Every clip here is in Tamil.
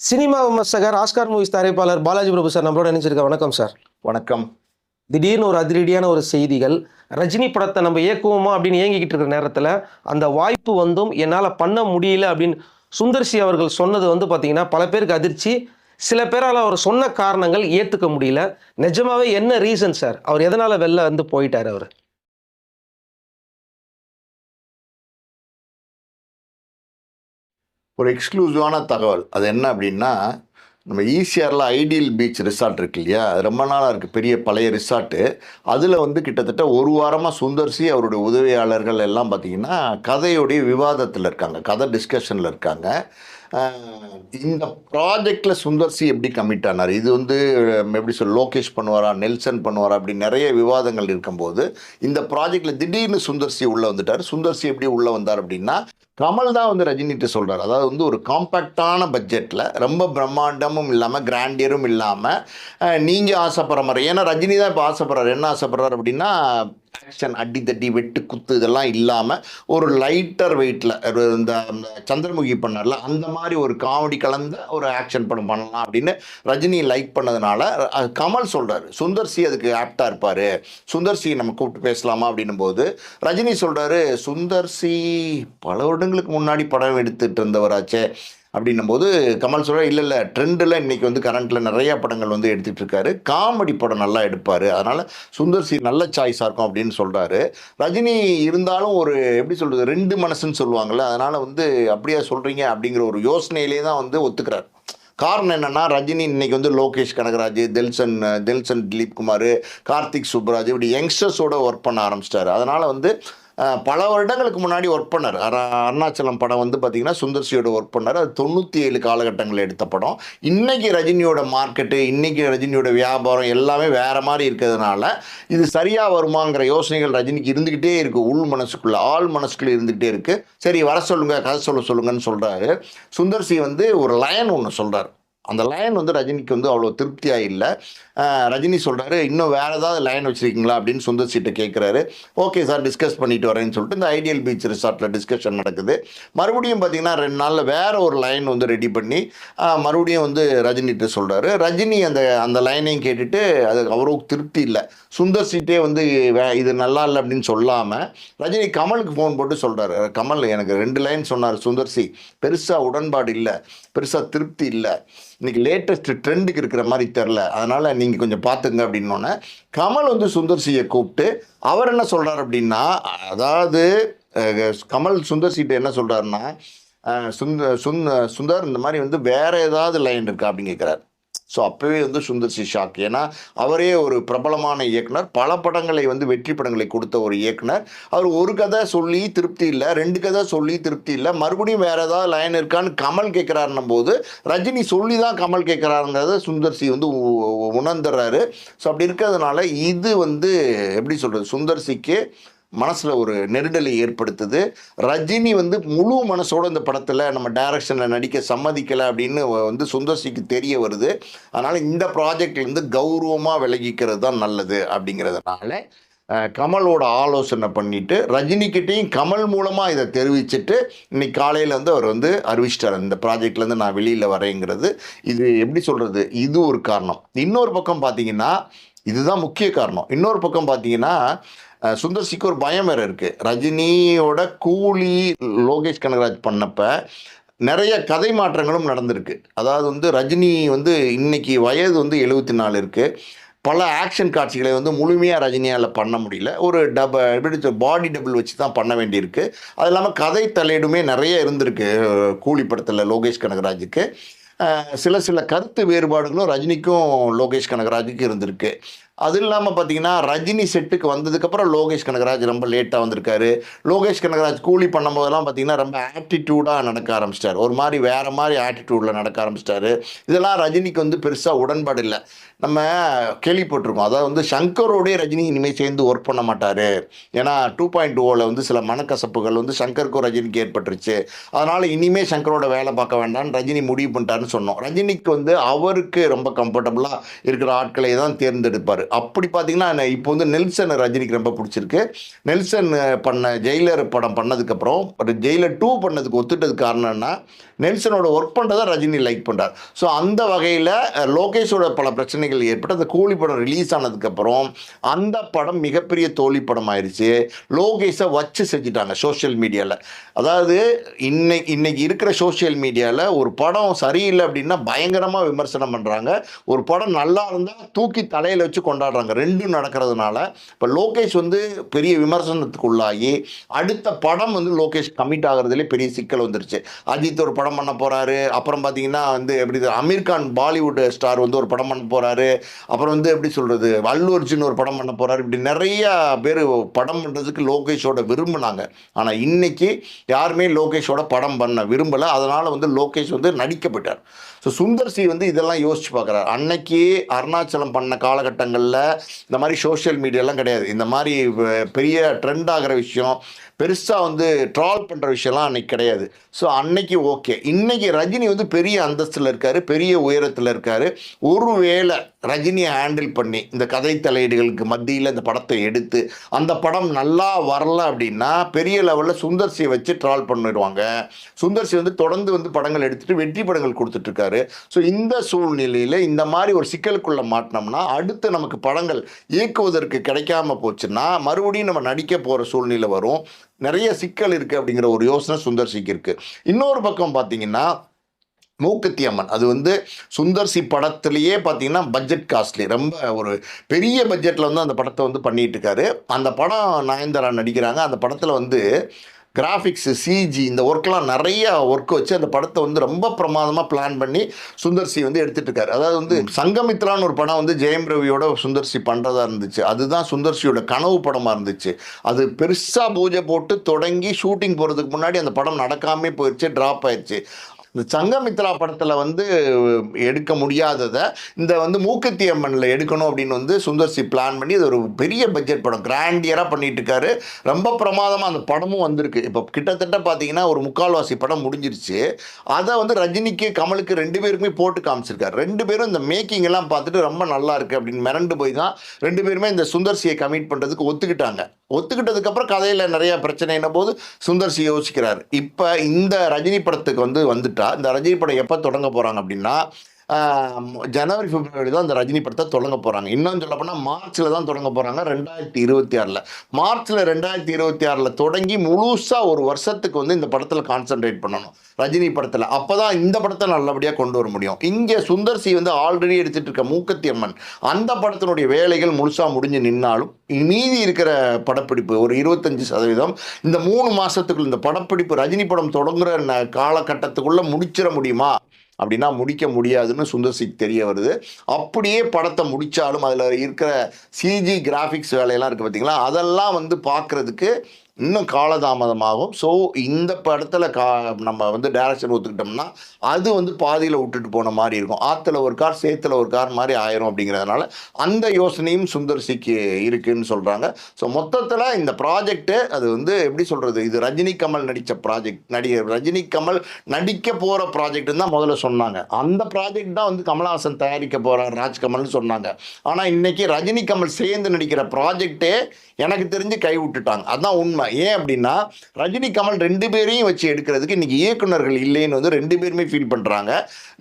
சினிமா விமர்சகர் ஆஸ்கார் மூவிஸ் தயாரிப்பாளர் பாலாஜி பிரபு சார் நம்மளோட நினைச்சிருக்க வணக்கம் சார். வணக்கம். திடீர்னு ஒரு அதிரடியான ஒரு செய்திகள் ரஜினி படத்தை நம்ம இயக்குவோமா அப்படின்னு ஏங்கிக்கிட்டு இருக்கிற நேரத்தில் அந்த வாய்ப்பு வந்தும் என்னால் பண்ண முடியல அப்படின்னு சுந்தர்சி அவர்கள் சொன்னது வந்து பார்த்தீங்கன்னா பல பேருக்கு அதிர்ச்சி. சில பேரால் அவர் சொன்ன காரணங்கள் ஏற்றுக்க முடியல. நிஜமாவே என்ன ரீசன் சார்? அவர் எதனால் வெளில வந்து போயிட்டார் அவர்? ஒரு எக்ஸ்க்ளூசிவான தகவல். அது என்ன அப்படின்னா நம்ம ஈசிஆரில் ஐடியல் பீச் ரிசார்ட் இருக்கு இல்லையா? அது ரொம்ப நாளாக இருக்குது பெரிய பழைய ரிசார்ட்டு அதில் வந்து கிட்டத்தட்ட ஒரு வாரமாக சுந்தர்சி அவருடைய உதவியாளர்கள் எல்லாம் பார்த்தீங்கன்னா கதையுடைய விவாதத்தில் இருக்காங்க கதை டிஸ்கஷனில் இருக்காங்க. இந்த ப்ராஜெக்டில் சுந்தர்சி எப்படி கமிட் ஆனார்? இது வந்து எப்படி சொல் லோகேஷ் பண்ணுவாரா நெல்சன் பண்ணுவாரா அப்படி நிறைய விவாதங்கள் இருக்கும்போது இந்த ப்ராஜெக்டில் திடீர்னு சுந்தர்சி உள்ளே வந்துட்டார். சுந்தர்சி எப்படி உள்ளே வந்தார் அப்படின்னா கமல் தான் வந்து ரஜினிகிட்ட சொல்கிறார் அதாவது வந்து ஒரு காம்பேக்டான பட்ஜெட்டில் ரொம்ப பிரம்மாண்டமும் இல்லாமல் கிராண்டியரும் இல்லாமல் நீங்கள் ஆசைப்படுற மாதிரி. ஏன்னா ரஜினி தான் இப்போ ஆசைப்படுறாரு. என்ன ஆசைப்படுறாரு அப்படின்னா ஆக்ஷன் அடி தட்டி வெட்டு குத்து இதெல்லாம் இல்லாமல் ஒரு லைட்டர் வெயிட்டில் இந்த சந்திரமுகி பண்ணல அந்த மாதிரி ஒரு காமெடி கலந்த ஒரு ஆக்ஷன் படம் பண்ணலாம் அப்படின்னு ரஜினி லைக் பண்ணதுனால கமல் சொல்கிறார் சுந்தர்சி அதுக்கு ஆப்டாக இருப்பார். சுந்தர்சி நம்ம கூப்பிட்டு பேசலாமா அப்படின்னும் போது ரஜினி சொல்கிறாரு சுந்தர்சி பல வருடங்களுக்கு முன்னாடி படம் எடுத்துகிட்டு இருந்தவராச்சே. அப்படின்னும் போது கமல் சொல்ற இல்லை இல்லை ட்ரெண்டில் இன்னைக்கு வந்து கரண்ட்டில் நிறையா படங்கள் வந்து எடுத்துகிட்டு இருக்காரு. காமெடி படம் நல்லா எடுப்பார். அதனால் சுந்தர்சி நல்ல சாய்ஸாக இருக்கும் அப்படின்னு சொல்கிறாரு ரஜினி இருந்தாலும் ஒரு எப்படி சொல்கிறது ரெண்டு மனசுன்னு சொல்லுவாங்கள்ல அதனால் வந்து அப்படியே சொல்கிறீங்க அப்படிங்கிற ஒரு யோசனையிலே தான் வந்து ஒத்துக்கிறார். காரணம் என்னென்னா ரஜினி இன்னைக்கு வந்து லோகேஷ் கனகராஜ் தெல்சன் தெல்சன் திலீப் குமார் கார்த்திக் சுப்ராஜ் இப்படி யங்ஸ்டர்ஸோட ஒர்க் பண்ண ஆரம்பிச்சிட்டாரு. அதனால் வந்து பல வருடங்களுக்கு முன்னாடி ஒர்க் பண்ணார். அருணாச்சலம் படம் வந்து பார்த்திங்கன்னா சுந்தர்சியோட ஒர்க் பண்ணார். அது தொண்ணூற்றி ஏழு காலகட்டங்களில் எடுத்த படம். இன்றைக்கி ரஜினியோட மார்க்கெட்டு இன்றைக்கி ரஜினியோட வியாபாரம் எல்லாமே வேறு மாதிரி இருக்கிறதுனால இது சரியாக வருமாங்கிற யோசனைகள் ரஜினிக்கு இருந்துக்கிட்டே இருக்குது உள் மனசுக்குள்ளே ஆள் மனசுக்குள்ளே இருந்துக்கிட்டே இருக்குது சரி வர சொல்லுங்கள் கதை சொல்ல சொல்லுங்கன்னு சொல்கிறாரு சுந்தர்சி வந்து ஒரு லயன் ஒன்று சொல்கிறார் அந்த லைன் வந்து ரஜினிக்கு வந்து அவ்வளோ திருப்தியாக இல்லை. ரஜினி சொல்கிறாரு இன்னும் வேறு ஏதாவது லைன் வச்சுருக்கீங்களா? அப்படின்னு சுந்தர்சிட்ட கேட்குறாரு ஓகே சார் டிஸ்கஸ் பண்ணிட்டு வரேன்னு சொல்லிட்டு இந்த ஐடியல் பீச் ரிசார்ட்டில் டிஸ்கஷன் நடக்குது. மறுபடியும் பார்த்தீங்கன்னா ரெண்டு நாளில் வேறு ஒரு லைன் வந்து ரெடி பண்ணி மறுபடியும் வந்து ரஜினிகிட்ட சொல்கிறாரு ரஜினி அந்த அந்த லைனையும் கேட்டுட்டு அது அவருக்கு திருப்தி இல்லை. சுந்தர் சீட்டே வந்து வே இது நல்லா இல்லை அப்படின்னு சொல்லாமல் ரஜினி கமலுக்கு ஃபோன் போட்டு சொல்கிறாரு கமல் எனக்கு ரெண்டு லைன் சொன்னார் சுந்தர் சி. பெருசாக உடன்பாடு இல்லை. பெருசாக திருப்தி இல்லை. இன்னைக்கு லேட்டஸ்ட் ட்ரெண்டுக்கு இருக்கிற மாதிரி தெரில அதனால் நீங்கள் கொஞ்சம் பார்த்துங்க அப்படின்னோடனே கமல் வந்து சுந்தர்சியை கூப்பிட்டு அவர் என்ன சொல்கிறார் அப்படின்னா அதாவது கமல் கமல் சுந்தர்சிட்ட என்ன சொல்கிறாருன்னா சுந்த சுந்த சுந்தர் இந்த மாதிரி வந்து வேறு ஏதாவது லைன் இருக்கா அப்படின்னு கேட்குறாரு ஸோ அப்போவே வந்து சுந்தர் சி ஷாக். ஏன்னா அவரே ஒரு பிரபலமான இயக்குனர். பல படங்களை வந்து வெற்றி படங்களை கொடுத்த ஒரு இயக்குனர். அவர் ஒரு கதை சொல்லி திருப்தி இல்லை ரெண்டு கதை சொல்லி திருப்தி இல்லை. மறுபடியும் வேறு ஏதாவது லைன் இருக்கான்னு கமல் கேட்குறாருன்னும் போது ரஜினி சொல்லி தான் கமல் கேட்குறாருங்கிறத சுந்தர்சி வந்து உணர்ந்துடுறாரு ஸோ அப்படி இருக்கிறதுனால இது வந்து எப்படி சொல்கிறது சுந்தர்சிக்கு மனசில் ஒரு நெருடலை ஏற்படுத்துது. ரஜினி வந்து முழு மனசோட இந்த படத்தில் நம்ம டைரக்ஷனில் நடிக்க சம்மதிக்கலை அப்படின்னு வந்து சுந்தர்சிக்கு தெரிய வருது. அதனால் இந்த ப்ராஜெக்ட்லேருந்து கௌரவமாக விலகிக்கிறது தான் நல்லது அப்படிங்கிறதுனால கமலோட ஆலோசனை பண்ணிட்டு ரஜினிக்கிட்டையும் கமல் மூலமாக இதை தெரிவிச்சுட்டு இன்னைக்கு காலையில் வந்து அவர் வந்து அறிவிச்சிட்டார் இந்த ப்ராஜெக்ட்லேருந்து நான் வெளியில் வரேங்கிறது. இது எப்படி சொல்கிறது இது ஒரு காரணம். இன்னொரு பக்கம் பார்த்தீங்கன்னா இதுதான் முக்கிய காரணம். இன்னொரு பக்கம் பார்த்தீங்கன்னா சுந்தர் சிக்கு ஒரு பயம் வேறு இருக்குது ரஜினியோட கூலி லோகேஷ் கனகராஜ் பண்ணப்ப நிறைய கதை மாற்றங்களும் நடந்திருக்கு. அதாவது வந்து ரஜினி வந்து இன்னைக்கு வயது வந்து எழுபத்தி நாலு இருக்குது பல ஆக்ஷன் காட்சிகளை வந்து முழுமையாக ரஜினியால் பண்ண முடியல. ஒரு டப எப்படி பாடி டபுள் வச்சு தான் பண்ண வேண்டியிருக்கு. அது இல்லாமல் கதை தலையிடுமே நிறைய இருந்திருக்கு கூலி படத்தில் லோகேஷ் கனகராஜுக்கு. சில சில கருத்து வேறுபாடுகளும் ரஜினிக்கும் லோகேஷ் கனகராஜுக்கும் இருந்திருக்கு. அது இல்லாமல் பார்த்தீங்கன்னா ரஜினி செட்டுக்கு வந்ததுக்கப்புறம் லோகேஷ் கனகராஜ் ரொம்ப லேட்டாக வந்திருக்காரு. லோகேஷ் கனகராஜ் கூலி பண்ணும்போதெல்லாம் பார்த்தீங்கன்னா ரொம்ப ஆட்டிடியூடாக நடக்க ஆரம்பிச்சிட்டார். ஒரு மாதிரி வேறு மாதிரி ஆட்டிடியூடில் நடக்க ஆரம்பிச்சிட்டாரு. இதெல்லாம் ரஜினிக்கு வந்து பெருசாக உடன்பாடு இல்லை. நம்ம கேள்விப்பட்டிருக்கோம் அதாவது வந்து சங்கரோடய ரஜினி இனிமேல் சேர்ந்து ஒர்க் பண்ண மாட்டார். ஏன்னா டூ பாயிண்ட் ஓவில் வந்து சில மனக்கசப்புகள் வந்து சங்கருக்கும் ரஜினிக்கு ஏற்பட்டுருச்சு. அதனால் இனிமேல் சங்கரோட வேலை பார்க்க வேண்டாம்னு ரஜினி முடிவு பண்ணிட்டாருன்னு சொன்னோம். ரஜினிக்கு வந்து அவருக்கு ரொம்ப கம்ஃபர்டபுளாக இருக்கிற ஆட்களை தான் தேர்ந்தெடுப்பார். அப்படி பார்த்தீங்கன்னா இப்போ வந்து நெல்சன் ரஜினிக்கு ரொம்ப பிடிச்சிருக்கு. நெல்சன் பண்ண ஜெயிலர் படம் பண்ணதுக்கப்புறம் ஒரு ஜெயிலர் டூ பண்ணதுக்கு ஒத்துட்டதுக்கு காரணம்னா நெல்சனோட ஒர்க் பண்ணுறதை ரஜினி லைக் பண்ணுறார் ஸோ அந்த வகையில் லோகேஷோட பல பிரச்சனைகள் ஏற்பட்டு அந்த கூலி படம் ரிலீஸ் ஆனதுக்கப்புறம் அந்த படம் மிகப்பெரிய தோல்வி படம் ஆயிடுச்சு. லோகேஷை வச்சு செஞ்சுட்டாங்க சோஷியல் மீடியாவில் அதாவது இன்னைக்கு இன்னைக்கு இருக்கிற சோஷியல் மீடியாவில் ஒரு படம் சரியில்லை அப்படின்னா பயங்கரமாக விமர்சனம் பண்ணுறாங்க ஒரு படம் நல்லா இருந்தால் தூக்கி தலையில் வச்சு கொண்டு கொண்டாடுறாங்க. ரெண்டும் நடக்கிறதுனால இப்போ லோகேஷ் வந்து பெரிய விமர்சனத்துக்கு உள்ளாகி அடுத்த படம் வந்து லோகேஷ் கமிட் ஆகிறதுலே பெரிய சிக்கல் வந்துருச்சு. அஜித் ஒரு படம் பண்ண போகிறாரு அப்புறம் பார்த்தீங்கன்னா வந்து எப்படி அமீர்கான் அமீர் கான் பாலிவுட் ஸ்டார் வந்து ஒரு படம் பண்ண போகிறாரு அப்புறம் வந்து எப்படி சொல்கிறது அல்லு அர்ஜுன் ஒரு படம் பண்ண போகிறாரு இப்படி நிறைய பேர் படம் பண்ணுறதுக்கு லோகேஷோட விரும்புனாங்க. ஆனால் இன்னைக்கு யாருமே லோகேஷோட படம் பண்ண விரும்பலை. அதனால் வந்து லோகேஷ் வந்து நடிக்கப்பட்டார். ஸோ சுந்தர் சி வந்து இதெல்லாம் யோசிச்சு பார்க்குறாரு அன்னைக்கு அருணாச்சலம் பண்ண காலகட்டங்கள் காலகட்டங்களில் இந்த மாதிரி சோஷியல் மீடியாலாம் கிடையாது. இந்த மாதிரி பெரிய ட்ரெண்ட் ஆகிற விஷயம் பெருசாக வந்து ட்ரால் பண்ணுற விஷயம்லாம் அன்னைக்கு கிடையாது. ஸோ அன்னைக்கு ஓகே இன்னைக்கு ரஜினி வந்து பெரிய அந்தஸ்தில் இருக்கார் பெரிய உயரத்தில் இருக்கார். ஒருவேளை ரஜினியை ஹேண்டில் பண்ணி இந்த கதை தலையீடுகளுக்கு மத்தியில் இந்த படத்தை எடுத்து அந்த படம் நல்லா வரல அப்படின்னா பெரிய லெவலில் சுந்தர்சியை வச்சு ட்ரால் பண்ணிடுவாங்க. சுந்தர்சி வந்து தொடர்ந்து வந்து படங்கள் எடுத்துட்டு வெற்றி படங்கள் கொடுத்துட்ருக்காரு. ஸோ இந்த சூழ்நிலையில் இந்த மாதிரி ஒரு சிக்கலுக்குள்ளே மாட்டினோம்னா அடுத்து நமக்கு படங்கள் இயக்குவதற்கு கிடைக்காம போச்சுன்னா மறுபடியும் நம்ம நடிக்க போகிற சூழ்நிலை வரும். நிறைய சிக்கல் இருக்குது அப்படிங்கிற ஒரு யோசனை சுந்தர்சிக்கு இருக்குது இன்னொரு பக்கம் பார்த்தீங்கன்னா மூக்குத்தி அம்மன் அது வந்து சுந்தர்சி படத்துலேயே பார்த்தீங்கன்னா பட்ஜெட் காஸ்ட்லி ரொம்ப ஒரு பெரிய பட்ஜெட்டில் வந்து அந்த படத்தை வந்து பண்ணிட்டு இருக்காரு. அந்த படம் நயன்தாரா நடிக்கிறாங்க. அந்த படத்தில் வந்து கிராஃபிக்ஸ் சிஜி இந்த ஒர்க்லாம் நிறைய ஒர்க் வச்சு அந்த படத்தை வந்து ரொம்ப பிரமாதமாக பிளான் பண்ணி சுந்தர்சி வந்து எடுத்துட்டு இருக்காரு. அதாவது வந்து சங்கமித்ரான்னு ஒரு படம் வந்து ஜெயம் ரவியோட சுந்தர்சி பண்ணுறதா இருந்துச்சு. அதுதான் சுந்தர்சியோட கனவு படமாக இருந்துச்சு. அது பெருசாக பூஜை போட்டு தொடங்கி ஷூட்டிங் போகிறதுக்கு முன்னாடி அந்த படம் நடக்காமே போயிடுச்சு ட்ராப் ஆயிடுச்சு இந்த சங்கமித்ரா படத்தில் வந்து எடுக்க முடியாததை இந்த வந்து மூக்குத்தி அம்மனில் எடுக்கணும் அப்படின்னு வந்து சுந்தர்சி பிளான் பண்ணி அது ஒரு பெரிய பட்ஜெட் படம். கிராண்டியராக பண்ணிட்டு இருக்காரு ரொம்ப பிரமாதமாக அந்த படமும் வந்திருக்கு. இப்போ கிட்டத்தட்ட பார்த்தீங்கன்னா ஒரு முக்கால்வாசி படம் முடிஞ்சிருச்சு. அதை வந்து ரஜினிக்கு கமலுக்கு ரெண்டு பேருக்குமே போட்டு காமிச்சிருக்காரு. ரெண்டு பேரும் இந்த மேக்கிங் எல்லாம் பார்த்துட்டு ரொம்ப நல்லா இருக்கு அப்படின்னு மிரண்டு போய் தான் ரெண்டு பேருமே இந்த சுந்தர்சியை கமிட் பண்ணுறதுக்கு ஒத்துக்கிட்டாங்க. ஒத்துக்கிட்டதுக்கப்புறம் கதையில் நிறைய என்ன போது சுந்தர்சி யோசிக்கிறார். இப்போ இந்த ரஜினி படத்துக்கு வந்து வந்துட்டு இந்த ரஜினி படம் எப்போ தொடங்க போகிறாங்க அப்படின்னா ஜனவரி பிப்ரவரி தான் அந்த ரஜினி படத்தை தொடங்க போகிறாங்க இன்னும் சொல்ல போனால் மார்ச்சில் தான் தொடங்க போகிறாங்க ரெண்டாயிரத்தி இருபத்தி ஆறில். மார்ச்சில் ரெண்டாயிரத்தி இருபத்தி ஆறில் தொடங்கி முழுசாக ஒரு வருஷத்துக்கு வந்து இந்த படத்தில் கான்சென்ட்ரேட் பண்ணணும் ரஜினி படத்தில். அப்போ தான் இந்த படத்தை நல்லபடியாக கொண்டு வர முடியும். இங்கே சுந்தர் சி வந்து ஆல்ரெடி எடுத்துகிட்டு இருக்க மூக்கத்தி அம்மன் அந்த படத்தினுடைய வேலைகள் முழுசாக முடிஞ்சு நின்னாலும் மீதி இருக்கிற படப்பிடிப்பு ஒரு இருபத்தஞ்சு சதவீதம் இந்த மூணு மாதத்துக்குள்ள இந்த படப்பிடிப்பு ரஜினி படம் தொடங்குற காலகட்டத்துக்குள்ளே முடிச்சிட முடியுமா? அப்படின்னா முடிக்க முடியாதுன்னு சுந்தர்சிக்கு தெரிய வருது. அப்படியே படத்தை முடித்தாலும் அதில் இருக்கிற சிஜி கிராஃபிக்ஸ் வேலையெல்லாம் இருக்குது பார்த்தீங்களா அதெல்லாம் வந்து பார்க்குறதுக்கு இன்னும் காலதாமதமாகும். ஸோ இந்த படத்தில் கா நம்ம வந்து டேரக்ஷன் ஒத்துக்கிட்டோம்னா அது வந்து பாதியில் விட்டுட்டு போன மாதிரி இருக்கும். ஆற்றுல ஒரு கார் சேத்துல ஒரு கார் மாதிரி ஆயிரும் அப்படிங்கிறதுனால அந்த யோசனையும் சுந்தர் சிக்கு இருக்குன்னு சொல்கிறாங்க ஸோ மொத்தத்தில் இந்த ப்ராஜெக்ட்டு அது வந்து எப்படி சொல்கிறது இது ரஜினி கமல் நடித்த ப்ராஜெக்ட் நடிகர் ரஜினி கமல் நடிக்க போகிற ப்ராஜெக்ட்னு தான் முதல்ல சொன்னாங்க. அந்த ப்ராஜெக்ட் தான் வந்து கமல்ஹாசன் தயாரிக்க போகிறார் ராஜ்கமல்னு சொன்னாங்க. ஆனால் இன்றைக்கி ரஜினி கமல் சேர்ந்து நடிக்கிற ப்ராஜெக்டே எனக்கு தெரிஞ்சு கை விட்டுட்டாங்க. உண்மை. ஏன் அப்படின்னா ரஜினி கமல் ரெண்டு பேரையும் வச்சு எடுக்கிறதுக்கு இன்றைக்கி இயக்குனர்கள் இல்லைன்னு வந்து ரெண்டு பேருமே ஃபீல் பண்ணுறாங்க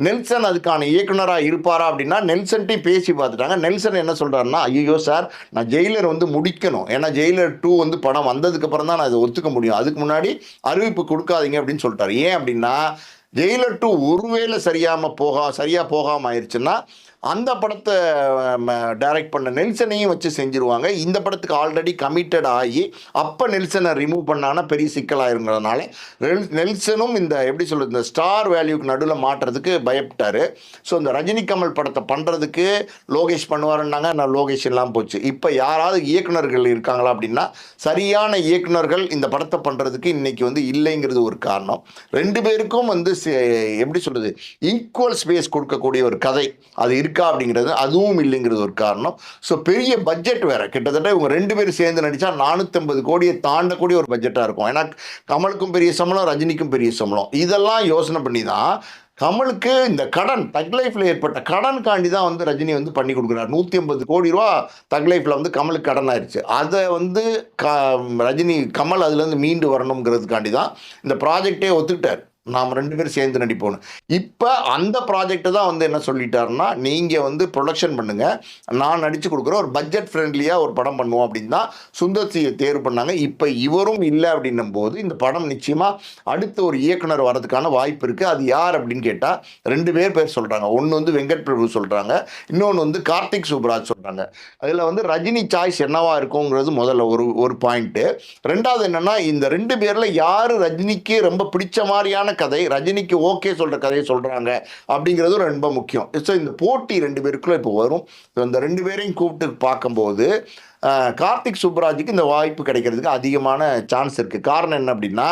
நெல்சன் அதுக்கான இயக்குனராக இருப்பாரா அப்படின்னா நெல்சன்ட்டையும் பேசி பார்த்துட்டாங்க. நெல்சன் என்ன சொல்கிறாருன்னா ஐயோ சார் நான் ஜெயிலர் வந்து முடிக்கணும். ஏன்னா ஜெயிலர் டூ வந்து படம் வந்ததுக்கப்புறம் தான் நான் இதை ஒத்துக்க முடியும். அதுக்கு முன்னாடி அறிவிப்பு கொடுக்காதீங்க அப்படின்னு சொல்லிட்டாரு. ஏன் அப்படின்னா ஜெயிலர் டூ ஒருவேளை சரியாமல் போகா சரியாக போகாமல் ஆயிடுச்சுன்னா அந்த படத்தை டைரக்ட் பண்ண நெல்சனையும் வச்சு செஞ்சுருவாங்க. இந்த படத்துக்கு ஆல்ரெடி கமிட்டட் ஆகி அப்போ நெல்சனை ரிமூவ் பண்ணானா பெரிய சிக்கலாகிருங்கிறதுனால நெல் நெல்சனும் இந்த எப்படி சொல்கிறது இந்த ஸ்டார் வேல்யூக்கு நடுவில் மாட்டுறதுக்கு பயப்பட்டார். ஸோ இந்த ரஜினி கமல் படத்தை பண்ணுறதுக்கு லோகேஷ் பண்ணுவாருன்னாங்க. நான் லோகேஷ் எல்லாம் போச்சு. இப்போ யாராவது இயக்குனர்கள் இருக்காங்களா அப்படின்னா சரியான இயக்குனர்கள் இந்த படத்தை பண்ணுறதுக்கு இன்றைக்கி வந்து இல்லைங்கிறது ஒரு காரணம். ரெண்டு பேருக்கும் வந்து சே- எப்படி சொல்கிறது ஈக்குவல் ஸ்பேஸ் கொடுக்கக்கூடிய ஒரு கதை. அது இருக்கு. இருக்கா அப்படிங்கிறது அதுவும் இல்லைங்கிறது ஒரு காரணம். ஸோ பெரிய பட்ஜெட் வேற. கிட்டத்தட்ட இவங்க ரெண்டு பேரும் சேர்ந்து நடித்தா நானூற்றம்பது கோடியை தாண்டக்கூடிய ஒரு பட்ஜெட்டாக இருக்கும். ஏன்னா கமலுக்கும் பெரிய சம்பளம் ரஜினிக்கும் பெரிய சம்பளம். இதெல்லாம் யோசனை பண்ணி தான் கமலுக்கு இந்த கடன் தக் லைஃப்பில் ஏற்பட்ட கடன் காண்டி தான் வந்து ரஜினி வந்து பண்ணி கொடுக்குறாரு. நூற்றி ஐம்பது கோடி ரூபா தக் லைஃப்பில் வந்து கமலுக்கு கடன் ஆயிடுச்சு அதை வந்து க ரஜினி கமல் அதுலேருந்து மீண்டு வரணுங்கிறதுக்காண்டி தான் இந்த ப்ராஜெக்டே ஒத்துக்கிட்டார். நாம் ரெண்டு பேரும் சேர்ந்து நடிப்போம் இப்போ அந்த ப்ராஜெக்ட்டை தான் வந்து என்ன சொல்லிட்டாருன்னா நீங்கள் வந்து ப்ரொடக்ஷன் பண்ணுங்கள் நான் நடித்து கொடுக்குற ஒரு பட்ஜெட் ஃப்ரெண்ட்லியாக ஒரு படம் பண்ணுவோம் அப்படின்னு தான் சுந்தர் சியை தேர்வு பண்ணாங்க. இப்போ இவரும் இல்லை அப்படின்னும் போது இந்த படம் நிச்சயமாக அடுத்த ஒரு இயக்குனர் வரதுக்கான வாய்ப்பு இருக்குது அது யார் அப்படின்னு கேட்டால் ரெண்டு பேர் பேர் சொல்கிறாங்க ஒன்று வந்து வெங்கட் பிரபு சொல்கிறாங்க இன்னொன்று வந்து கார்த்திக் சுப்ராஜ் சொல்கிறாங்க அதில் வந்து ரஜினி சாய்ஸ் என்னவா இருக்குங்கிறது முதல்ல ஒரு ஒரு பாயிண்ட்டு ரெண்டாவது என்னென்னா இந்த ரெண்டு பேரில் யார் ரஜினிக்கு ரொம்ப பிடிச்ச மாதிரியான கதை ரஜினிக்கு ஓகே சொல்கிற கதையை சொல்கிறாங்க அப்படிங்கிறது ரொம்ப முக்கியம். ஸோ இந்த போட்டி ரெண்டு பேருக்குள்ளே இப்போ வரும். ஸோ இந்த ரெண்டு பேரையும் கூப்பிட்டு பார்க்கும்போது கார்த்திக் சுப்ராஜுக்கு இந்த வாய்ப்பு கிடைக்கிறதுக்கு அதிகமான சான்ஸ் இருக்குது காரணம் என்ன அப்படின்னா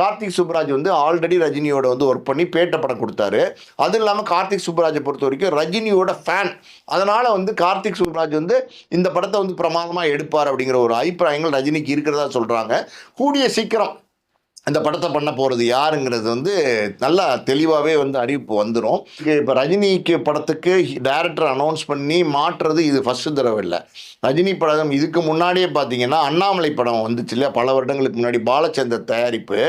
கார்த்திக் சுப்ராஜ் வந்து ஆல்ரெடி ரஜினியோட வந்து ஒர்க் பண்ணி பேட்ட படம் கொடுத்தாரு. அது இல்லாமல் கார்த்திக் சுப்ராஜை பொறுத்த வரைக்கும் ரஜினியோட ஃபேன் அதனால் வந்து கார்த்திக் சுப்ராஜ் வந்து இந்த படத்தை வந்து பிரமாதமாக எடுப்பார் அப்படிங்கிற ஒரு அபிப்பிராயங்கள் ரஜினிக்கு இருக்கிறதா சொல்கிறாங்க கூடிய சீக்கிரம் இந்த படத்தை பண்ண போகிறது யாருங்கிறது வந்து நல்லா தெளிவாகவே வந்து அறிவிப்பு வந்துடும் இப்போ ரஜினிக்கு படத்துக்கு டைரக்டர் அனௌன்ஸ் பண்ணி மாற்றுறது இது ஃபஸ்ட்டு தடவை இல்லை. ரஜினி படம் இதுக்கு முன்னாடியே பார்த்தீங்கன்னா அண்ணாமலை படம் வந்துச்சு இல்லையா? பல வருடங்களுக்கு முன்னாடி பாலச்சந்தர் தயாரிப்பு.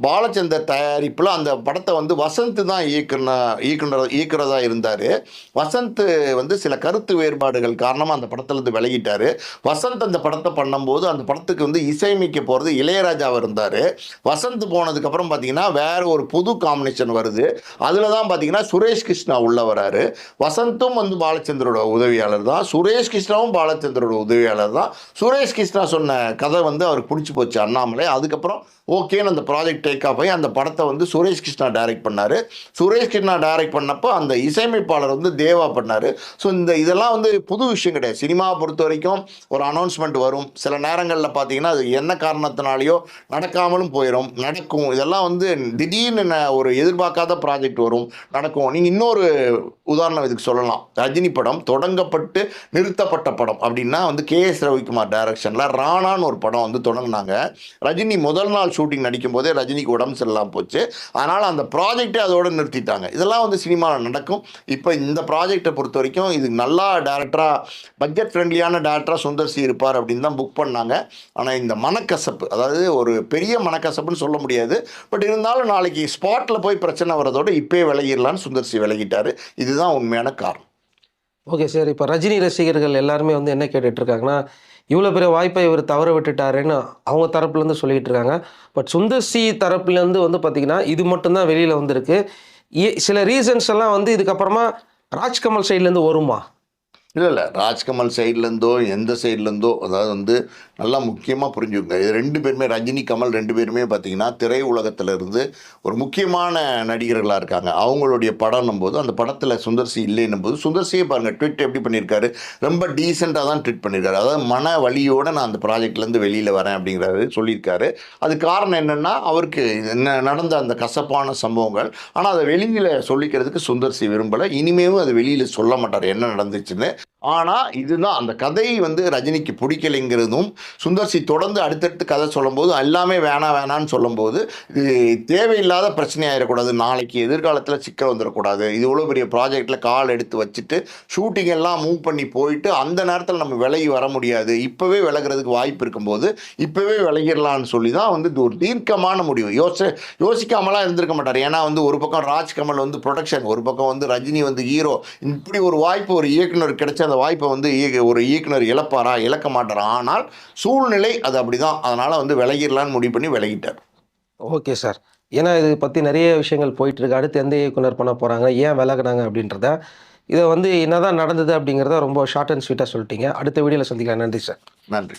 பாலச்சந்தர் தயாரிப்பில் அந்த படத்தை வந்து வசந்த் தான் இயக்குன இயக்குனர் இயக்குறதா இருந்தார். வசந்த் வந்து சில கருத்து வேறுபாடுகள் காரணமாக அந்த படத்துலேருந்து விலகிட்டார். வசந்த் அந்த படத்தை பண்ணும்போது அந்த படத்துக்கு வந்து இசையமைக்க போகிறது இளையராஜாவாக இருந்தார். வசந்த் போனதுக்கப்புறம் பார்த்தீங்கன்னா வேறு ஒரு புது காம்பினேஷன் வருது. அதில் தான் பார்த்தீங்கன்னா சுரேஷ் கிருஷ்ணா உள்ள வராரு. வசந்தும் வந்து பாலச்சந்தரோட உதவியாளர் தான். சுரேஷ் கிருஷ்ணாவும் பாலச்சந்தரோட உதவியாளர் தான். சுரேஷ் கிருஷ்ணா சொன்ன கதை வந்து அவருக்கு பிடிச்சி போச்சு அண்ணாமலை. அதுக்கப்புறம் ஓகேன்னு அந்த ப்ராஜெக்ட் டேக் ஆஃப் ஆகி அந்த படத்தை வந்து சுரேஷ் கிருஷ்ணா டைரக்ட் பண்ணார். சுரேஷ் கிருஷ்ணா டைரக்ட் பண்ணப்போ அந்த இசையமைப்பாளர் வந்து தேவா பண்ணார். ஸோ இந்த இதெல்லாம் வந்து புது விஷயம் கிடையாது. சினிமாவை பொறுத்த வரைக்கும் ஒரு அனௌன்ஸ்மெண்ட் வரும். சில நேரங்களில் பார்த்தீங்கன்னா அது என்ன காரணத்தினாலேயோ நடக்காமலும் போயிடும் நடக்கும். இதெல்லாம் வந்து திடீர்னு ந- ஒரு எதிர்பார்க்காத ப்ராஜெக்ட் வரும். நடக்கும். நீங்கள் இன்னொரு உதாரணம் இதுக்கு சொல்லலாம். ரஜினி படம் தொடங்கப்பட்டு நிறுத்தப்பட்ட படம் அப்படின்னா வந்து கே எஸ் ரவிக்குமார் டைரக்ஷனில் ராணான்னு ஒரு படம் வந்து தொடங்கினாங்க. ரஜினி முதல் நாள் ஷூட்டிங் நடிக்கும் போதே ரஜினிக்கு உடம்பு சரியில்லாமல் போச்சு. அதனால் அந்த ப்ராஜெக்டே அதோடு நிறுத்திட்டாங்க. இதெல்லாம் வந்து சினிமாவில் நடக்கும். இப்போ இந்த ப்ராஜெக்டை பொறுத்த வரைக்கும் இது நல்லா டேரக்டராக பட்ஜெட் ஃப்ரெண்ட்லியான டேரக்டராக சுந்தர் சி இருப்பார் அப்படின்னு தான் புக் பண்ணாங்க. ஆனால் இந்த மனக்கசப்பு அதாவது ஒரு பெரிய மனக்கசப்புன்னு சொல்ல முடியாது. பட் இருந்தாலும் நாளைக்கு ஸ்பாட்டில் போய் பிரச்சனை வரதோட இப்போயே விலகிடலான்னு சுந்தர் சி விலகிட்டார். இதுதான் உண்மையான காரணம். ஓகே சார் இப்போ ரஜினி ரசிகர்கள் எல்லாருமே வந்து என்ன கேட்டுட்ருக்காங்கன்னா இவ்வளோ பெரிய வாய்ப்பை இவர் தவற விட்டுட்டாருன்னு அவங்க தரப்புலேருந்து சொல்லிக்கிட்டு இருக்காங்க. பட் சுந்தர் சி தரப்புலேருந்து வந்து பார்த்தீங்கன்னா இது மட்டும்தான் வெளியில் வந்திருக்கு. ஏ- சில ரீசன்ஸ் எல்லாம் வந்து இதுக்கப்புறமா ராஜ்கமல் சைட்லேருந்து வருமா? இல்லை இல்லை ராஜ்கமல் சைட்லேருந்தோ எந்த சைட்லேருந்தோ அதாவது வந்து நல்லா முக்கியமாக புரிஞ்சுக்கோங்க. இது ரெண்டு பேருமே ரஜினி கமல் ரெண்டு பேருமே பார்த்தீங்கன்னா திரை உலகத்திலிருந்து ஒரு முக்கியமான நடிகர்களாக இருக்காங்க. அவங்களுடைய படம்னும் போது அந்த படத்தில் சுந்தர்சி இல்லைன்னும் போது சுந்தர்சியை பாருங்கள் ட்விட் எப்படி பண்ணியிருக்காரு ரொம்ப டீசெண்டாக தான் ட்விட் பண்ணியிருக்காரு அதாவது மன வழியோடு நான் அந்த ப்ராஜெக்ட்லேருந்து வெளியில் வரேன் அப்படிங்கிறது சொல்லியிருக்காரு. அது காரணம் என்னென்னா அவருக்கு என்ன நடந்த அந்த கசப்பான சம்பவங்கள் ஆனால் அதை வெளியில் சொல்லிக்கிறதுக்கு சுந்தர்சி விரும்பலை. இனிமேவும் அது வெளியில் சொல்ல மாட்டார் என்ன நடந்துச்சுன்னு. ஆனால் இதுதான் அந்த கதை வந்து ரஜினிக்கு பிடிக்கலைங்கிறதும் சுந்தர்சி தொடர்ந்து அடுத்தடுத்து கதை சொல்லும்போது எல்லாமே வேணாம் வேணான்னு சொல்லும்போது இது தேவையில்லாத பிரச்சனை ஆகிடக்கூடாது நாளைக்கு எதிர்காலத்தில் சிக்கல் வந்துடக்கூடாது. இது இவ்வளோ பெரிய ப்ராஜெக்டில் கால் எடுத்து வச்சுட்டு ஷூட்டிங் எல்லாம் மூவ் பண்ணி போயிட்டு அந்த நேரத்தில் நம்ம விலகி வர முடியாது. இப்போவே விலகிறதுக்கு வாய்ப்பு இருக்கும்போது இப்போவே விலகிடலான்னு சொல்லி தான் வந்து ஒரு தீர்க்கமான முடிவு. யோசி யோசிக்காமலாம் இருந்திருக்க மாட்டார். ஏன்னா வந்து ஒரு பக்கம் ராஜ்கமல் வந்து ப்ரொடக்ஷன் ஒரு பக்கம் வந்து ரஜினி வந்து ஹீரோ இப்படி ஒரு வாய்ப்பு ஒரு இயக்குனர் கிடைச்ச அந்த வாய்ப்பை வந்து ஒரு இயக்குனர் இழப்பாரா இழக்க மாட்டாரா? ஆனால் சூழ்நிலை அது அப்படிதான். அதனால வந்து விலகிடலான்னு முடிவு பண்ணி விலகிட்டார். Okay sir. ஏன்னா இது பற்றி நிறைய விஷயங்கள் போயிட்டு இருக்கு அடுத்து எந்த இயக்குனர் பண்ண போகிறாங்க ஏன் விலகுனாங்க அப்படின்றத? இதை வந்து என்னதான் நடந்தது அப்படிங்கிறத ரொம்ப ஷார்ட் அண்ட் ஸ்வீட்டாக சொல்லிட்டீங்க. அடுத்த வீடியோவில் சந்திக்கலாம். நன்றி சார். நன்றி.